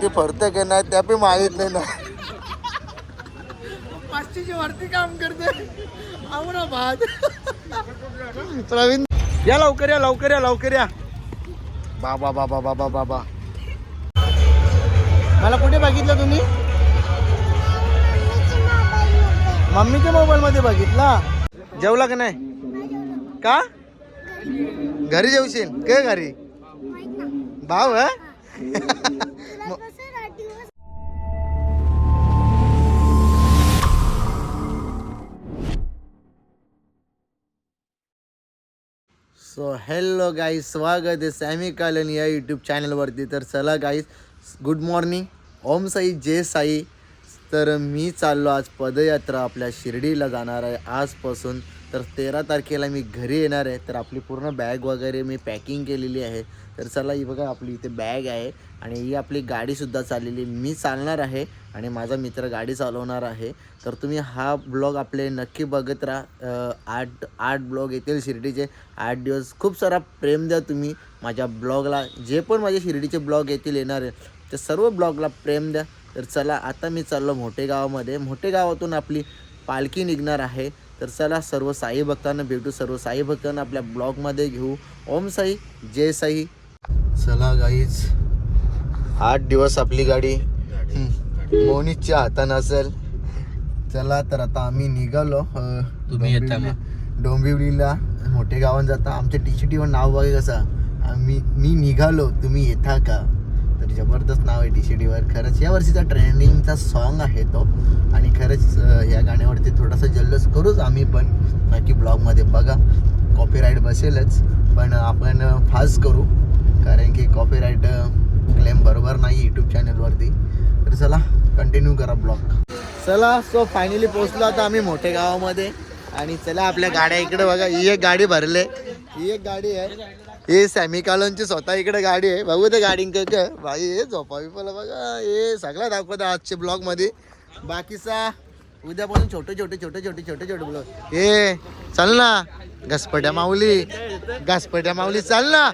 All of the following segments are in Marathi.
ते फरते की नाही त्या बी माहीत नाही. ना पाचशेची वरती काम करते. आवडा भात. प्रवीण या लवकर या लवकर या लवकर या. बाबा बाबा बाबा बाबा मला कुठे बघितलं तुम्ही? मम्मीच्या मोबाईल मध्ये बघितला. जेवला का नाही? का? घरी जेवशील? काय घरी? भाऊ हा. सो हॅलो गाईज स्वागत आहे सॅमी कालन या यूट्यूब चॅनलवरती तर चला guys good morning Om Sai जय साई. तर मी चाललो आज पदयात्रा आपल्या शिर्डीला जाणार आहे. आजपासून तर तेरा तारखेला मी घरी येणार आहे. तर आपली पूर्ण बॅग वगैरे मी पॅकिंग केलेली आहे. तर चला ही बघा आपली इथे बॅग आहे. आणि ही आपली गाडीसुद्धा चाललेली मी चालणार आहे आणि माझा मित्र गाडी चालवणार आहे. तर तुम्ही हा ब्लॉग आपले नक्की बघत राहा. आठ आठ ब्लॉग येतील शिर्डीचे. आठ दिवस खूप सारा प्रेम द्या तुम्ही. माझ्या ब्लॉगला जे पण माझे शिर्डीचे ब्लॉग येतील येणार आहे ते सर्व ब्लॉगला प्रेम द्या. तर चला आता मी चाललो मोठे गावामध्ये. मोठे गावातून आपली पालखी निघणार आहे. तर चला सर्व साई भक्तांना भेटू सर्व साई भक्तांना आपल्या ब्लॉगमध्ये घेऊ. ओम साई जय साई. चला गाईज आठ दिवस आपली गाडी. मोनीच्या हातानं असेल. चला तर आता आम्ही निघालो तुम्ही डोंबिवलीला. मोठे गावात जाता. आमच्या टी शी वर नाव बघा कसं. आम्ही मी निघालो. तुम्ही येता का? टी जबरदस्त नाव आहे टी सी डीवर खरंच या वर्षीचा ट्रेंडिंगचा सॉन्ग आहे तो. आणि खरंच या गाण्यावरती थोडासा जल्लोष करूच आम्ही पण. बाकी ब्लॉगमध्ये बघा. कॉपीराईट बसेलच. पण आपण फास्ट करू. कारण की कॉपीराईट क्लेम बरोबर नाही यूट्यूब चॅनलवरती तर चला कंटिन्यू करा ब्लॉग चला सो फायनली पोहोचलो आता आम्ही मोठे गावामध्ये. आणि चला आपल्या गाड्या इकडे बघा. ही एक गाडी भरले. ही एक गाडी आहे. हे सॅमी कालोनची स्वतः इकडे गाडी आहे. बघू ते गाडी काय भाई हे झोपा बिपाला बघा. हे सगळं दाखवत आजच्या ब्लॉगमध्ये बाकीचा उद्यापासून छोटे छोटे छोटे छोटे छोटे छोटे ब्लॉग. हे चल ना. घसपट्या माऊली. घसपट्या माऊली चाल ना.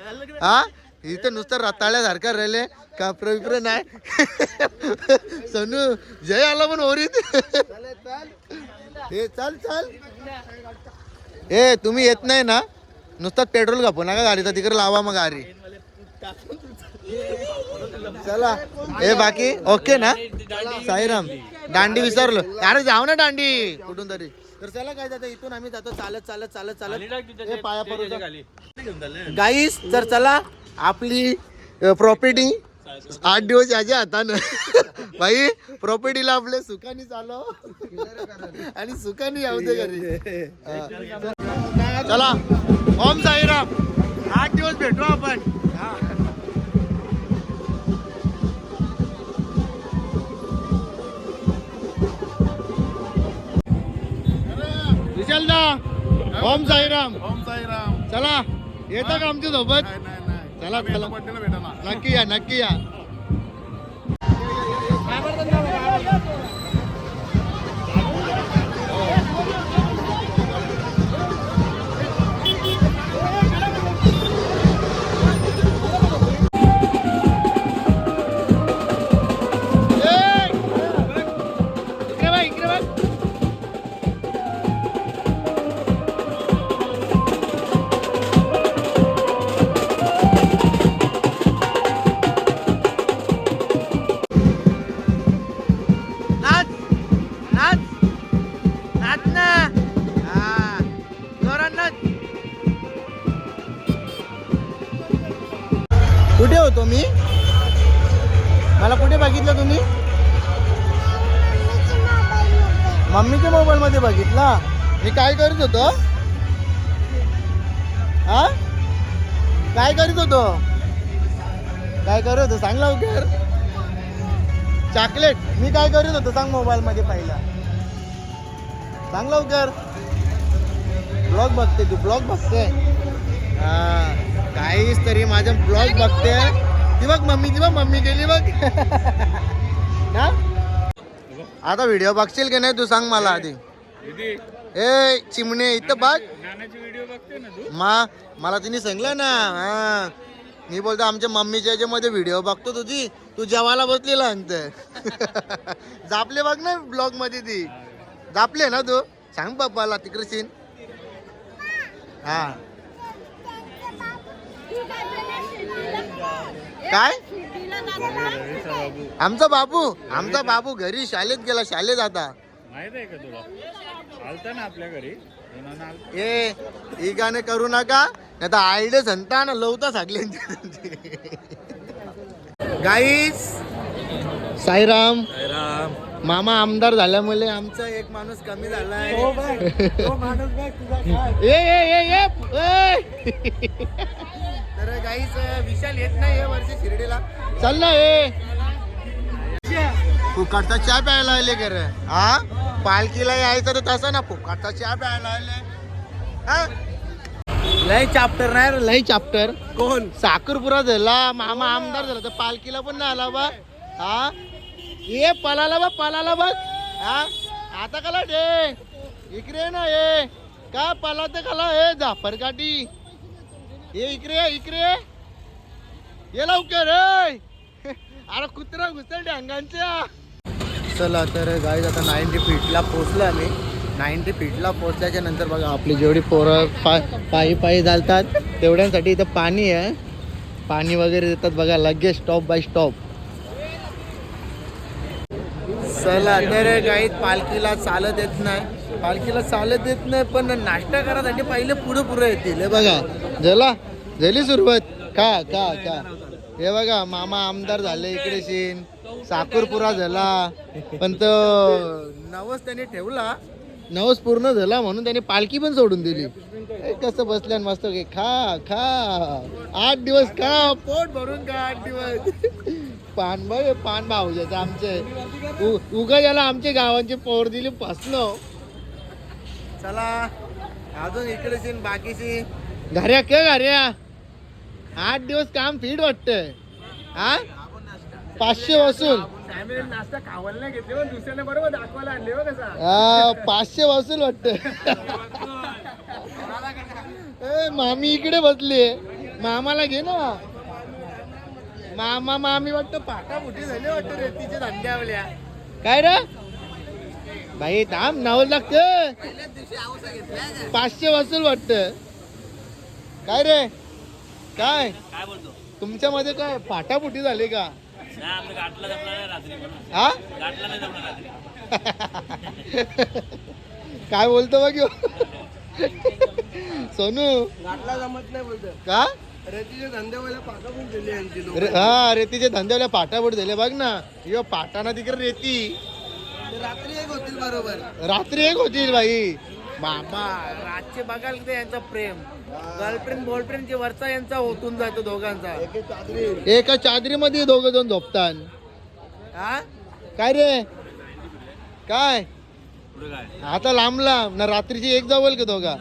हा? इथं नुसतं रताळ्यासारखं राहिले. कापर बिपर नाही. सोनू जय आला पण ओरीत. हे चल चल. ए तुम्ही येत नाही ना? नुसतं पेट्रोल कापू नका गाडीचा तिकडे लावा मग गाडी. चला. ए बाकी? ओके ना? साईराम दांडी विसरलो. अरे जाऊ ना दांडी. कुठून तरी. तर चला काय जातं इथून आम्ही जातो. चालत चालत चालत चालत. ए, पाया पडू गाईस तर चला आपली प्रॉपर्टी आठ दिवस याच्या हातानं. भाई प्रॉपर्टीला आपले सुखानी चालव आणि सुखानी येऊ दे घरी. हा. चला. ओम साईराम. आठ दिवस भेटू आपण. विशाल ओम साईराम. ओम साईराम. चला येता का आमच्यासोबत? चला चला. भेटा नक्की या नक्की या. होतो मी. मला कुठे बघितलं तुम्ही? मम्मीच्या मोबाईल मध्ये बघितला? मी काय करत होतो? हा? काय करीत होतो? काय करत होतो? सांग लवकर. चॉकलेट. मी काय करत होतो? सांग मोबाईल मध्ये पहिला. सांग लवकर. ब्लॉग बघते तू. ब्लॉग बघते. हा. काहीच तरी माझा ब्लॉग बघते. ती बघ मम्मी ती बघ मम्मी गेली बघ. आता व्हिडिओ बघशील की नाही तू सांग मला आधी. ए चिमणे इथं बघ. गाण्याची व्हिडिओ बघते ना तू? मा मला तिने सांगलं ना हा. मी बोलतो आमच्या मम्मीच्या याच्यामध्ये व्हिडिओ बघतो तुझी. तू जेवायला बसलेला अंत. जापले बघ ना ब्लॉगमध्ये ती. जापले ना तू. सांग पप्पाला तिकडे सीन. हा. काय? आमचा बाबू आमचा बाबू घरी शाळेत गेला शाळेत आता. माहीत आहे का तुला? आलता ना आपल्या घरी. ए ही गाणे करू नका नाही तर आयडिया संता ना लवता सगळ्यांची गाईस साईराम मामा आमदार झाल्यामुळे आमचा एक माणूस कमी झालाय. ए ए ए ए ए. तर गाईस विशाल येत नाही हे वर्षी शिर्डीला. चल ना ए फुकटचा चहा प्यायला आले कर हा पालखीला यायचं तर तसं ना फुकटचा चहा प्यायला आले. हा? लय चॅप्टर नाही रे, लय चॅप्टर कोण? साखरपुरा झाला मामा आमदार झाला तर पालखीला पण नाही आला बा. हा? ये पलाला बा पलाला बघ हा? आता कला डे. इकडे ये ना ये. का पला ते कला हे जाफर काठी ये इकडे इकडे ये. लवकर अरे कुत्रा घुसल डांगांच्या चला तर गाईज आता नाईन्टी फीटला पोचलो आम्ही. नाईन्टी फीटला पोचल्याच्या नंतर बघा आपली जेवढी पोरं पा पायी पायी चालतात तेवढ्यांसाठी इथं पाणी आहे. पाणी वगैरे देतात बघा लगेच स्टॉप बाय स्टॉप चला तर गाईत पालखीला चालत येत नाही. पालखीला चालत येत नाही पण नाश्ता करासाठी पहिले पुढे पुढे येतील. हे बघा. झाला झाली सुरुवात. का का का? हे बघा मामा आमदार झाले इकडे सीन. साखरपुरा झाला. पण तो नवस त्याने ठेवला. नवस पूर्ण झाला म्हणून त्याने पालखी पण सोडून दिली. कसं बसल्या मस्त की खा खा. आठ दिवस खा. पोट भरून खा आठ दिवस. पान बघ पान भाऊजाचं आमचे. उगा याला आमच्या गावांची पोर दिली फसलो. चला अजून इकडे सीन बाकीची. घऱ्या के घऱ्या. आठ दिवस काम फीड वाटतंय. हा? पाचशे वसूल नाश्ता खावायला नाही घेतले पण दुसऱ्याने बरोबर दाखवायला आणले बघ कसा हा, पाचशे वसूल वाटत मामी इकडे बसली मामाला घे ना. मामा मामी वाटतं पाटा फुटी झाली वाटतं रेतीच्या धंद्यावल्या. काय रे? बाई थांब नाव लागत. पाचशे वसूल वाटत. काय रे? काय? काय बोलतो? तुमच्या मध्ये काय फाटाफुटी झाली का? हा? गाठला नाही जमला रात्री. काय बोलतो बघ? सोनू. घाटला जमत नाही बोलतो. का? रेतीच्या धंद्यावाला पाका पण दिली हा बघ ना यो पाटाना तिकडे रेती. रात्री एक होतील बरोबर. रात्री एक होती बाई. बाबा रातचे बघाल ते यांचा प्रेम. गर्लफ्रेंड बॉयफ्रेंड वरचा यांचा होतून जातो दोघांचा. एका चादरीमध्ये दोघ जण झोपतात. हा? काय रे? काय? पुढे काय? आता लांब लांब. ना रात्रीची एक जावल का दोघा?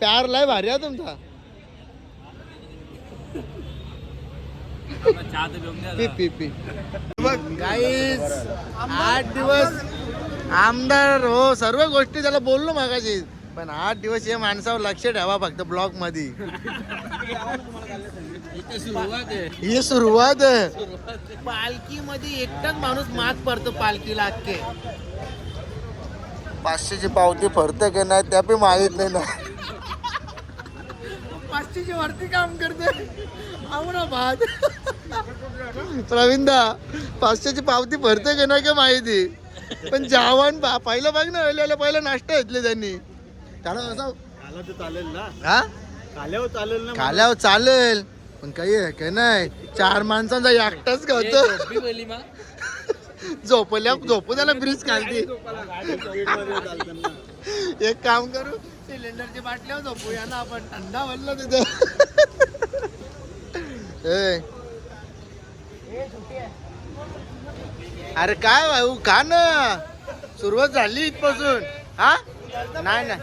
प्यार लय भारी आहे तुमचा आपला चहा तर घेऊन द्या पी पी पी. बघ गाईस आठ दिवस आमदार हो सर्व गोष्टी त्याला बोललो मागाशी. पण आठ दिवस हे माणसावर लक्ष ठेवा फक्त ब्लॉकमध्ये ही सुरुवात पालखी मध्ये एकटाच माणूस मात पडतो पालखीला अख्खे पाचशेची पावती फरते की नाही त्या पण माहीत नाही. ना पाचशेची वरती काम करते आवडा भात प्रवीणदा पाचशेची पावती भरते की नाही का माहिती? पण जावान पा- पहिलं बघ ना वेळेला पहिला नाश्ता घेतले त्यांनी. त्याला असं तर चालेल ना? हा? खाल्यावर चालेल ना खाल्यावर चालेल. पण काही आहे का नाही? चार माणसांचा एकटाच गावतो झोपल्या झोपू त्याला ब्रिज खालती. एक काम करू. सिलेंडरची बाटल्या झोपू या ना आपण थंडा बनलो तिथं. अरे काय भाऊ का ना. सुरुवात झाली इथपासून. हा? नाही ना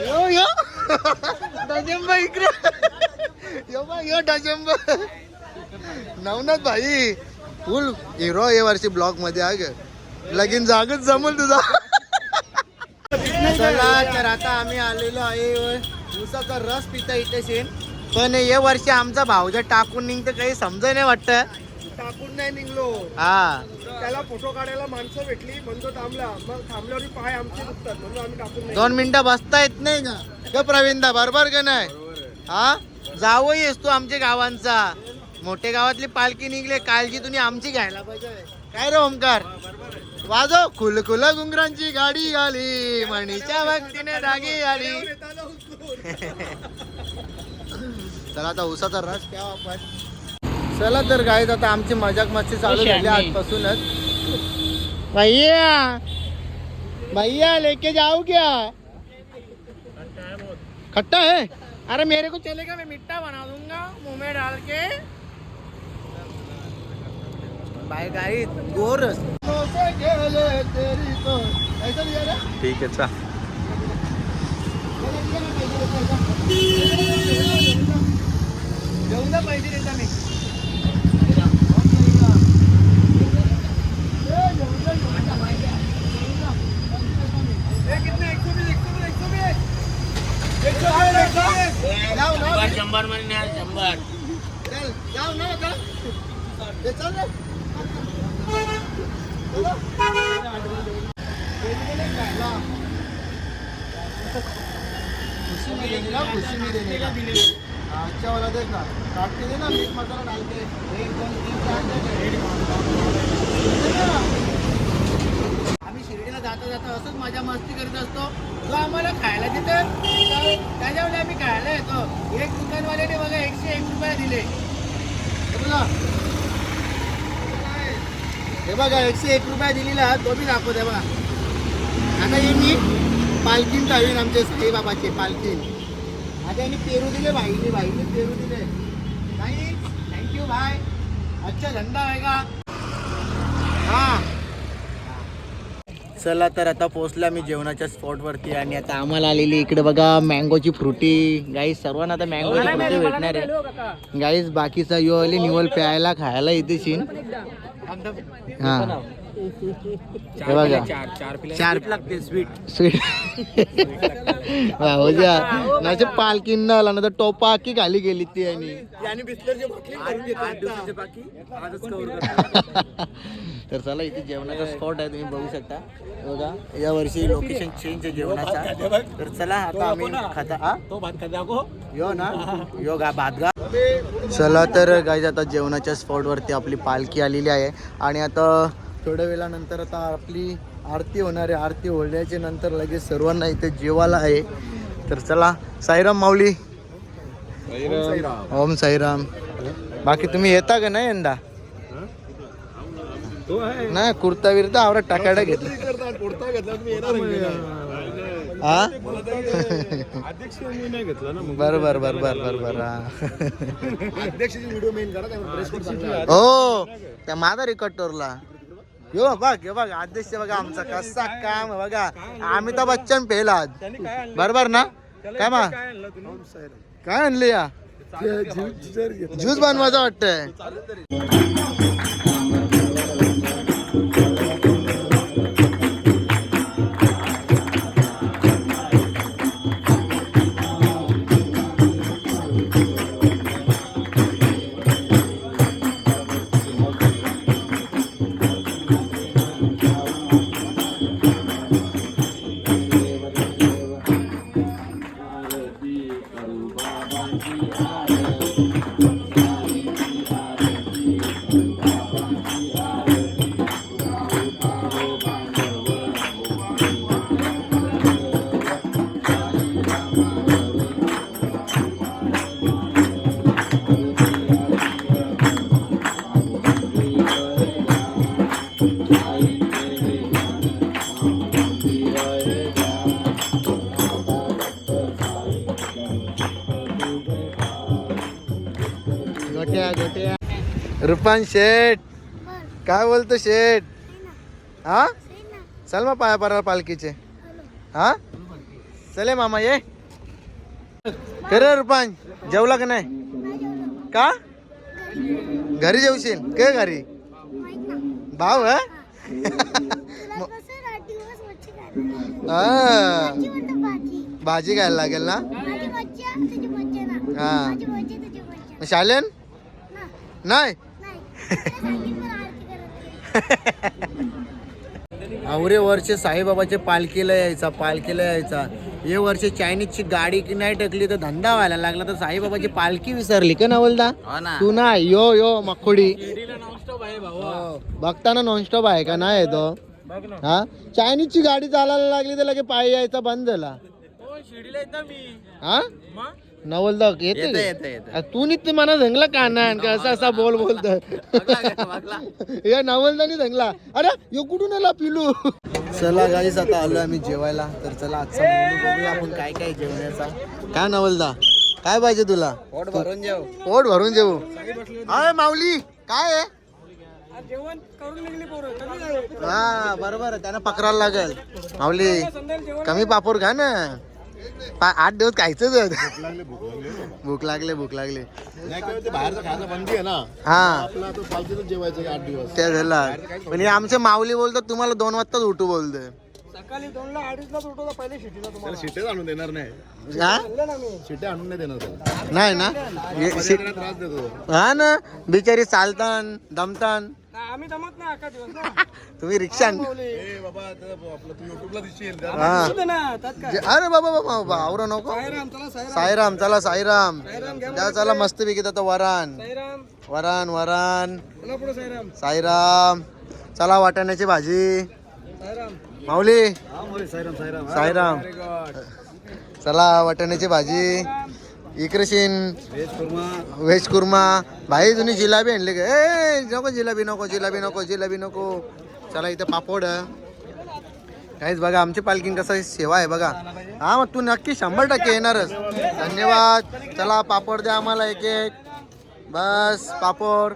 यो यो. डजंबा इकडे. यो बा यो डजंबा नवनाथ भाई फुल हिरो या वर्षी ब्लॉकमध्ये आग ग. लगीन जागच जमल तुझा. चला तर आता आम्ही आलेलो आहे ऊसाचा रस पिता इथे शेन पण या वर्षी आमचा भाऊ जर टाकून निघतं काही समज नाही वाटतं. टाकून नाही निघलो. हा. त्याला फोटो काढायला माणसं भेटली म्हणतो थांबला. मग थांबल्यावर पाय आमचे दुखतात म्हणून आम्ही टाकून नाही दोन मिनिटं बसता येत नाही का? का प्रवीणदा बरोबर का नाही? हा? जावं येस तू आमच्या गावांचा. मोठ्या गावातली पालखी निघले काळजी तुम्ही आमची घ्यायला पाहिजे. काय रे ओमकार वाजव. खुल खुल गुंगरांची गाडी आली. मणीच्या भक्तीने डागी आली. चला आता उसाचा रस प्यावा आपण. चला तर गाईत आता आमची मजाक मस्ती चालू झाली आजपासूनच. भैया! भैया लेके जाओ क्या? खट्टा है? अरे मेरे को चलेगा मैं मिट्टा बना दूंगा मुंह में डाल के। बाय गाइस गोरस ठीक आहे चा शंभर महिने शंभर. खुशी मिलेगी ना खुशी मिलेगी। का अच्छा वाला देखना काट के देना मीट मसाला डाल के। एक दोन तीन चार आम्ही शिर्डीला जाता जाता असंच मजा मस्ती करत असतो. जो आम्हाला खायला देतात. त्याच्यामुळे आम्ही खायला येतो. एक दुकानवाल्याने बघा एकशे एक रुपये दिले. बोला बघा. हे बघा एकशे एक रुपया दिलेला तो बी दाखवते बघा. आता हे मी पालखीन टाळीन आमचे साईबाबाचे पालखीन. आता यांनी पेरू दिले भाईने भाईने पेरू दिले. नाही थँक्यू बाय अच्छा धंदा आहे का? हा. चला तर आता पोहोचला मी जेवणाच्या स्पॉटवरती आणि आता आम्हाला आलेली इकडे बघा मँगोची फ्रुटी. गाईस सर्वांना आता मँगोची फ्रुटी भेटणार आहे. गाईस बाकीचा यो आले निवल प्यायला खायला येते हा. हे बघा. चार चार पिला. चार लागते स्वीट स्वीट हो जा नाही पालखीन आला ना तर टोपा अख्खी खाली गेली ती आणि तर चला इथे जेवणाचा स्पॉट आहे तुम्ही बघू शकता. बघा या वर्षी लोकेशन चेंज आहे जेवणाचा. तर चला आता आम्ही खाता हा? तो भात खात दाखव यो ना. यो गा भात गा. चला तर गाईज आता जेवणाच्या स्पॉटवरती आपली पालखी आलेली आहे. आणि आता थोड्या वेळानंतर आता आपली आरती होणार आहे. आरती होण्याच्या नंतर लगेच सर्वांना इथे जेवायला आहे. तर चला साईराम माऊली. ओम साईराम. बाकी तुम्ही येता का नाही यंदा? नाही कुर्ता विरता आवडत टाकायला घेतलं. हा? बर बर बर बर बर बर हा. हो त्या माझा रेकॉर्ड टोरला यो बघ यो बघ अध्यक्ष बघा आमचा कसा काम आहे बघा. अमिताभ बच्चन आणलं? बरोबर ना? काय मा काय आणलं तुम्ही? काय आणले या? ज्यूस बनवायचं वाटतंय. रुपान शेठ. काय बोलतो शेठ? हा? चल मग पाया पडा पालखीचे. हा? चले मामा ये. करे रुपान. जेवला का नाही? का? घरी जेवशील. काय घरी. भाऊ हा? भाजी. घ्यायला लागेल ना? हा. शालेन? नाही? आवरे वर्ष साईबाबाच्या पालखीला यायचा पालखीला यायचा. हे वर्ष चायनीजची गाडी की नाही टाकली तर धंदा व्हायला लागला. तर साईबाबाची पालखी विसरली का नवलदा? तू ना यो यो मखोडी. हो. बघताना नॉनस्टॉप आहे का? नाही आहे तो. हा? चायनीजची गाडी चालायला लागली तर लगे पायी यायचा बंद झाला. हा नवलदा येते का? तू नीट मला झंगला का ना? का असा असा बोल बोलत या नवलदानी झंगला अरे यो कुठून आला पिलू? चला गाईस आता आलो आम्ही जेवायला. तर चला आजचा मेनू बघूया आपण काय काय जेवण्याचा. काय नवलदा? काय पाहिजे तुला? पोट भरून जेव. पोट भरून जेवू. अय माऊली काय आहे? जेवण करून निघली पोरं. हा बरोबर आहे. त्यांना पकडायला लागेल. माऊली कमी पापड खा ना. पा- आठ दिवस खायचंच आहे. भूक लागले भूक लागले बाहेरचं खायचं बंदी आहे ना. हा. जेवायचं आठ दिवस. त्या झाला. पण हे आमचे माऊली बोलतात तुम्हाला दोन वाजताच उठू बोलतोय. सकाळी दोनला अडीचला उठवला पहिले शिटीला तुम्हाला. त्याला शिट्टेच आणून देणार नाही. हा? ना मी. शिट्टे आणून नाही देणार त्याला. नाही ना? हे शि- त्याला त्रास देतो. हा ना? बिचारी चालतान दमतान. नाही, आम्ही जमत नाही अख्खा दिवस ना. तुम्ही रिक्षा ए बाबा ते आपलं तू युट्यूबला दिसशील हा. असू दे ना त्यात काय? जे- अरे बाबा बाबा बाबा आवरा नको. साईराम चला साईराम. साईराम चला साईराम. द्या चला मस्त पैकी आता वरान. साईराम. वरान वरान. पुढे साईराम. साईराम. चला वाटाण्याची भाजी. साईराम. माऊली. साईराम चला वाटाण्याची भाजी. इकडेशीन व्हेज कुर्मा. व्हेज कुर्मा. भाई तुम्ही जिलाबी आणली का? ए नको जिलाबी नको जिलाबी नको जिलाबी नको. चला इथं पापड. काहीच बघा आमची पालखी कसं सेवा आहे बघा. हा मग तू नक्की शंभर टक्के येणारच. धन्यवाद. चला पापड द्या आम्हाला एक एक. बस पापड.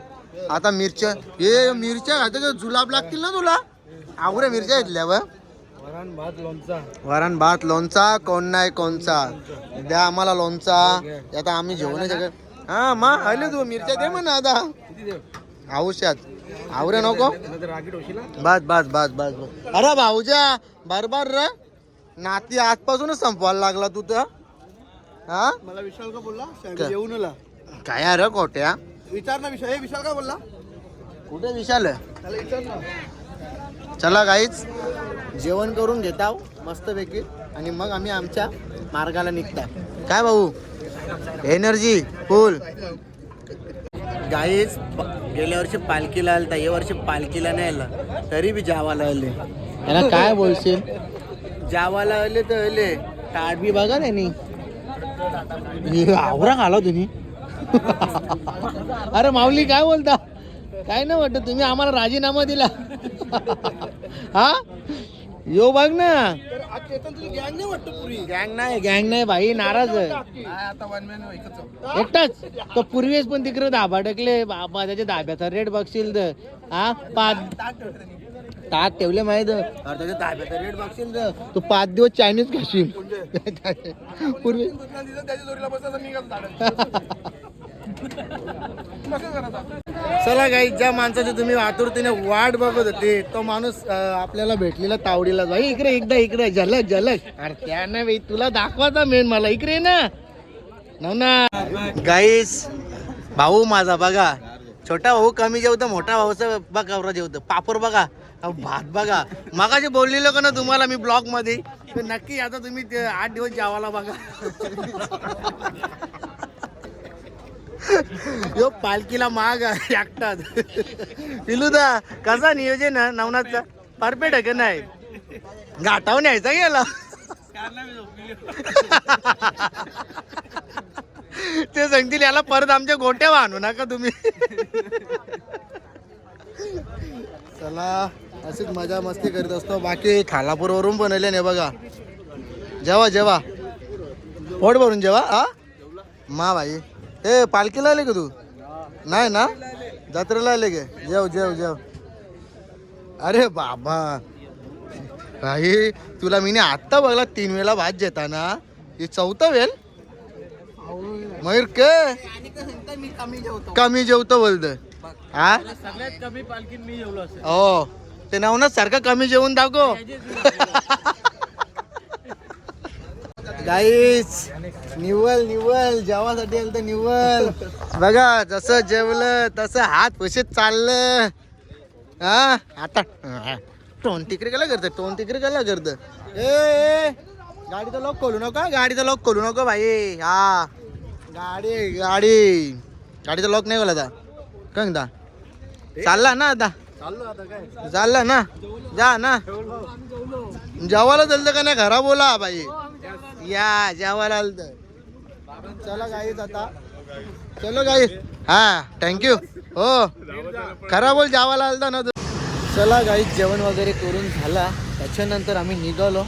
आता मिरच्या. हे मिरच्या तर जुलाब लागतील ना तुला? आवऱ्या मिरच्या घेतल्या व वरण भात लोणचा. वरण भात लोणचा कोण नाही कोणचा. द्या आम्हाला लोणचा. आता आम्ही जेवण शकत हा मग आले तू मिरच्या दे म्हणा आता. औषध आवरे नको. बस बस बस बस बस. अरे भाऊजा बरोबर रे. नाती आजपासूनच संपवायला लागला तू तर. हा? मला विशाल का बोलला? काय? येऊन काय अरे कोट्या विचार ना विशाल. हे विशाल का बोलला? कुठे विशाल? ना. चला गाईच जेवण करून घेता मस्तपैकी. आणि मग आम्ही आमच्या मार्गाला निघता काय भाऊ? एनर्जी फुल गाईच गेल्या वर्षी पालखीला आलता या वर्षी पालखीला नाही आला. तरी बी जावाला आले. त्याला काय बोलशील? जावाला आले तर आले. ताट बी बघा त्यांनी. आवरा खाला तुम्ही. अरे माऊली काय बोलता? काय नाही वाटत तुम्ही आम्हाला राजीनामा दिला. हा? यो बघ ना. गँग नाही वाटतं पुरी? गँग नाही गँग नाही भाई नाराज आहे. आता वन मॅन एकच एकटाच? तो पूर्वीच पण तिकडे दाबा टाकले बाबा त्याच्या दाब्याचा रेट बघशील तर. हा? पाच ताक ठेवले माहीत. त्याच्या दाब्याचा रेट बघशील तर. तू पाच दिवस चायनीज खाशील. पूर्वी चला काही ज्या माणसाची तुम्ही आतुरतेने वाट बघत होते तो माणूस आपल्याला भेटलेला तावडीला जाई इकडे एकदा इकडे झलक झलक. अरे त्यानं भाई तुला दाखवायचा मेन मला. इकडे ना. ना गाईस भाऊ माझा बघा. छोटा भाऊ कमी जेवतो मोठा भाऊचा बघा जेवतो. पापड बघा अहो, भात बघा. मगाशी बोललेलो का ना तुम्हाला मी ब्लॉगमध्ये? नक्की आता तुम्ही आठ दिवस जेवायला बघा. यो पालखीला माग आहे पिलुदा कसा नियोजन नवनाथचा? परफेक्ट आहे का नाही? घाटावर न्यायचा गेला ते सांगतील याला परत आमच्या गोट्या आणू नका तुम्ही. चला अशीच मजा मस्ती करीत असतो. बाकी खालापूरवरून बनवले नाही बघा. जेवा जेवा. पोट भरून जेवा हा? मा भाई ए पालखीला आले का तू? नाही ना? जत्रेला आले गे जेव जेव जेव. अरे बाबा. भाई तुला मी आत्ता बघला तीन वेळा भात जेताना. ही चौथा वेल? मयूर के? कमी जेवतो बोलत हा सगळ्यात कमी पालखी मी जेवलो हो. ते नवनाथ सारखं कमी जेवून दाखव. गाईच निव्वल निव्वल जेवासाठी आलं तर निव्वल बघा जसं जेवलं तसं हात पशीत चाललं. हा? आता टोन तिकडे गेला करतं टोन तिकडे गेला करतं. ए गाडीचा लॉक खोलू नका गाडीचा लॉक खोलू नको भाई. हा. गाडी गाडी. गाडीचा लॉक नाही खोला आता. कंग दा. चालला ना आता. चाललो आता काय? चालला ना. जा ना. जेवायला चालतं का नाही? घरा बोला बाई या जेवायला आलत. चला गाईच आता. चलो गाई हा थँक्यू हो. खरा बोल जावाला आलता ना तू. चला गाई जेवण वगैरे करून झाला. त्याच्यानंतर आम्ही निघालो.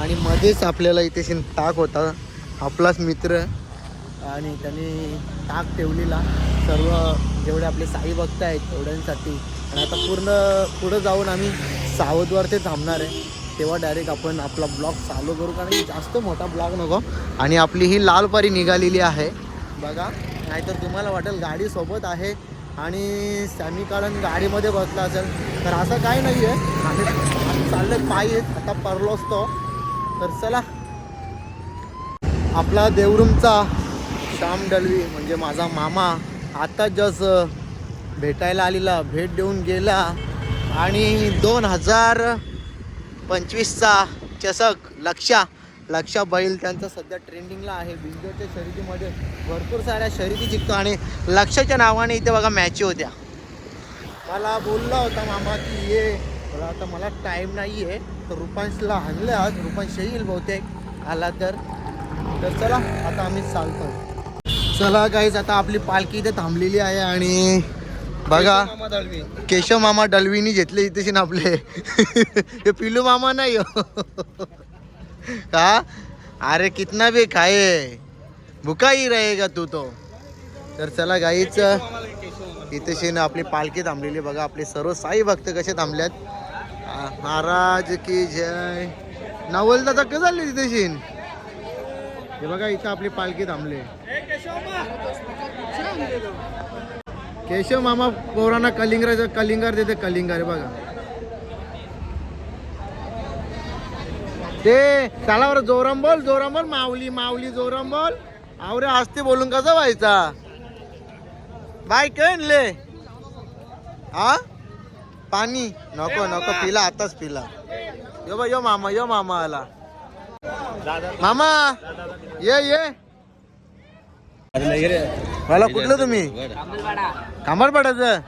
आणि मध्येच आपल्याला इथे शिन ताक होता. आपलाच मित्र. आणि त्यांनी ताक ठेवलेला. सर्व जेवढे आपले साई भक्त आहेत तेवढ्यांसाठी आणि आता पूर्ण पुढं जाऊन आम्ही सावधवार ते थांबणार आहे. तेव्हा डायरेक्ट आपण आपला ब्लॉग चालू करू कारण की जास्त मोठा ब्लॉग नको. आणि आपली ही लाल पारी निघालेली आहे. बघा नाहीतर तुम्हाला वाटेल गाडी सोबत आहे आणि सॅमी कारण गाडीमध्ये बसला असेल. तर असं काय नाही आहे आम्ही आम्ही चालले पायी आता परलो असतो तर चला. आपला देवरूमचा श्याम डलवी म्हणजे माझा मामा आता जस भेटायला आलेला भेट देऊन गेला. आणि दोन हजार पंचवीसचा चषक लक्षा लक्षा बैल त्यांचा सध्या ट्रेंडिंगला आहे. बिजनेसच्या शर्यतीमध्ये भरपूर साऱ्या शर्यती जिंकतो आणि लक्षाच्या नावाने इथे बघा मॅची होत्या. मला बोलला होता मामा की ये. आता मला टाईम नाही आहे तर रुपांशला आणलं आज. रुपांश येईल बहुतेक. आला तर. तर चला आता आम्ही चालतो चला काहीच आता आपली पालखी इथे थांबलेली आहे आणि बघा केशव मामा डलवीनी घेतले इथे ना आपले. हे पिलू मामा नाही हो. का? अरे कितना भी खाए. भुका ही रहेगा तू तो. तर चला गाईच इथे शेन आपली पालखी थांबलेली बघा आपले सर्व साई भक्त कसे थांबल्यात. महाराज की जय. नवलदा चक्क झाली तिथे शेन हे बघा इथं आपली पालखी थांबली केशव मामा पोरांना कलिंगरा कलिंगार देते कलिंगार बघा. ते चला बरं जोराम बोल जोरम बोल माऊली माऊली जोरम बोल. आवरे असते बोलून कसा व्हायचा? बाय ले? हा पाणी? नको नको पिला आताच पिला. यो बा यो मामा यो मामा आला. मामा ये ये. मला कुठलं तुम्ही? कांबरपाड्याचं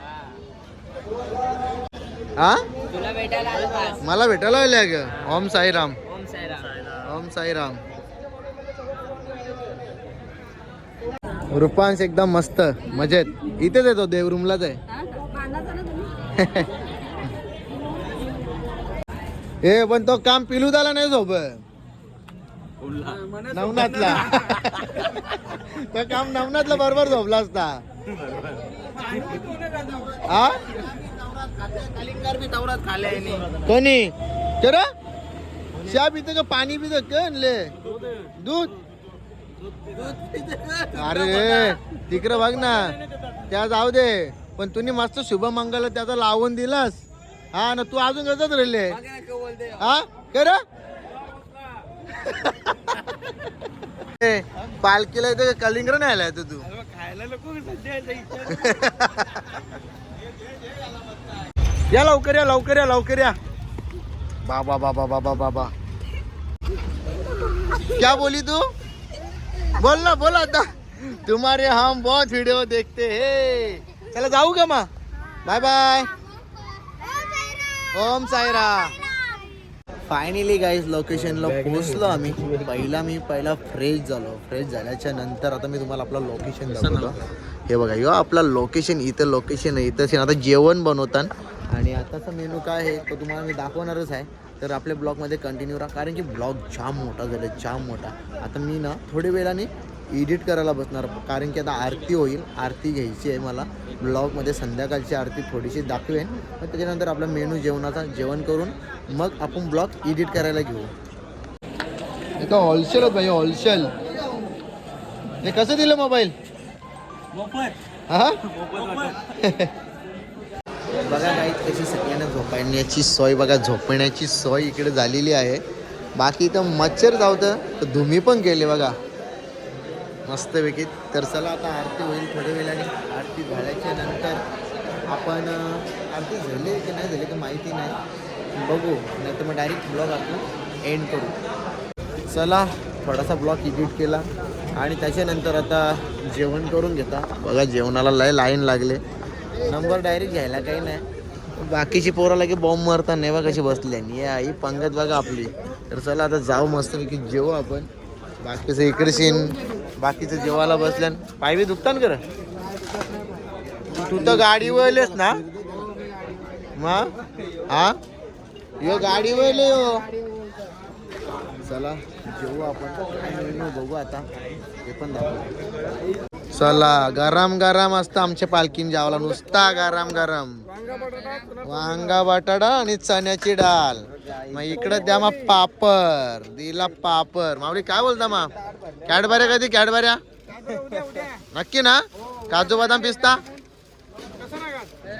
हा? तुला भेटायला आलो आज. मला भेटायला आल्या ग ओम साईराम. ओम साईराम. ओम साईराम. रुपांश एकदम मस्त. मजेत. इथेच येतो देवरूमलाच आहे. ए पण तो काम पिलू झाला नाही सोबत. नवनाथला. तो काम नवनाथला बरोबर झोपला असता. हा? कोणी? तर चहा पितं का? पाणी पितं का? आणले दूध? अरे तिकडं बघ ना. त्या जाऊ दे. पण तुम्ही मस्त शुभमंगल त्याचा लावून दिलास. हा ना तू अजून कसंच राहिले. हा? कर पालखीला इथं कलिंगर नाही आलाय तू. खायला या लवकर या लवकर या लवकर या. बाबा बाबा बाबा बाबा. क्या बोली तू? बोल ना बोल आता. तुम्हारे हम बहुत वीडियो देखते हैं. चला जाऊ का मा बाय बाय ओम साईरा फायनली गाईज लोकेशनला पोहोचलो आम्ही. पहिला मी पहिला फ्रेश झालो. फ्रेश झाल्याच्यानंतर आता मी तुम्हाला आपलं लोकेशन दाखवतो. हे बघा यो आपला लोकेशन इथं लोकेशन आहे. इथं आता जेवण बनवतात आणि आताचा मेनू काय आहे तो तुम्हाला मी दाखवणारच आहे. तर आपल्या ब्लॉगमध्ये कंटिन्यू राहा. कारण की ब्लॉग जाम मोठा झाला जाम मोठा. आता मी ना थोड्या वेळाने एडिट करायला बसणार. कारण की आता आरती होईल. आरती घ्यायची आहे मला. ब्लॉगमध्ये संध्याकाळची आरती थोडीशी दाखवेन. मग त्याच्यानंतर आपला मेनू जेवणाचा जेवण करून मग आपण ब्लॉग एडिट करायला घेऊ. इथं होलसेल होत भाई होलसेल. हे कसं दिलं मोबाईल? हा? बघा काही कशी सगळ्यांना झोपण्याची सोय. बघा झोपण्याची सोय इकडे झालेली आहे. बाकी इथं मच्छर जावतं तर धुमी पण गेले बघा. मस्तपैकी. तर चला आता आरती होईल थोड्या वेळाने. आरती झाल्याच्यानंतर आपण आरती झाली की नाही झाली की माहिती नाही. बघू. नाही तर मग डायरेक्ट ब्लॉग आपण एंड करू. चला थोडासा ब्लॉग एडिट केला. आणि त्याच्यानंतर आता जेवण करून घेता. बघा जेवणाला लय लाईन लागले. नंबर डायरेक्ट घ्यायला काही नाही. बाकीची पोराला की बॉम्ब मारता नेवा कशी बसली आणि. ही आई पंगत बघा आपली. तर चला आता जाऊ मस्त की जेवू आपण. बाकीचं इकडे सीन बाकीचं जेवायला बसल्यान. पायवी दुखता दुखतान कर तू तर गाडीवरलेस ना? मग हा यो गाडी वळले यो. चला जेवू आपण. बघू आता. ते पण दाखवू. चला गरम गरम असतं आमच्या पालखीन जावला नुसता गरम गरम. वांगा बटाटा आणि चण्याची डाल मग इकडं द्या मग पापर दिला पापर माऊली काय बोलता मा? कॅडबऱ्या कधी? कॅडबऱ्या? नक्की ना? काजू बदाम पिस्ता?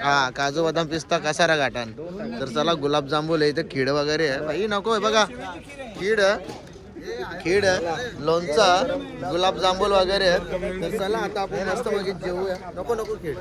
हा काजू बदाम पिस्ता कसारा गाठान तर चला गुलाबजांबूल आहे इथं खीड वगैरे आहे. बाई नको आहे बघा. खीड. खीड. लोणचं गुलाबजांबूल वगैरे. तर चला आता आपण मस्त बघित जेवूया. नको नको खीड.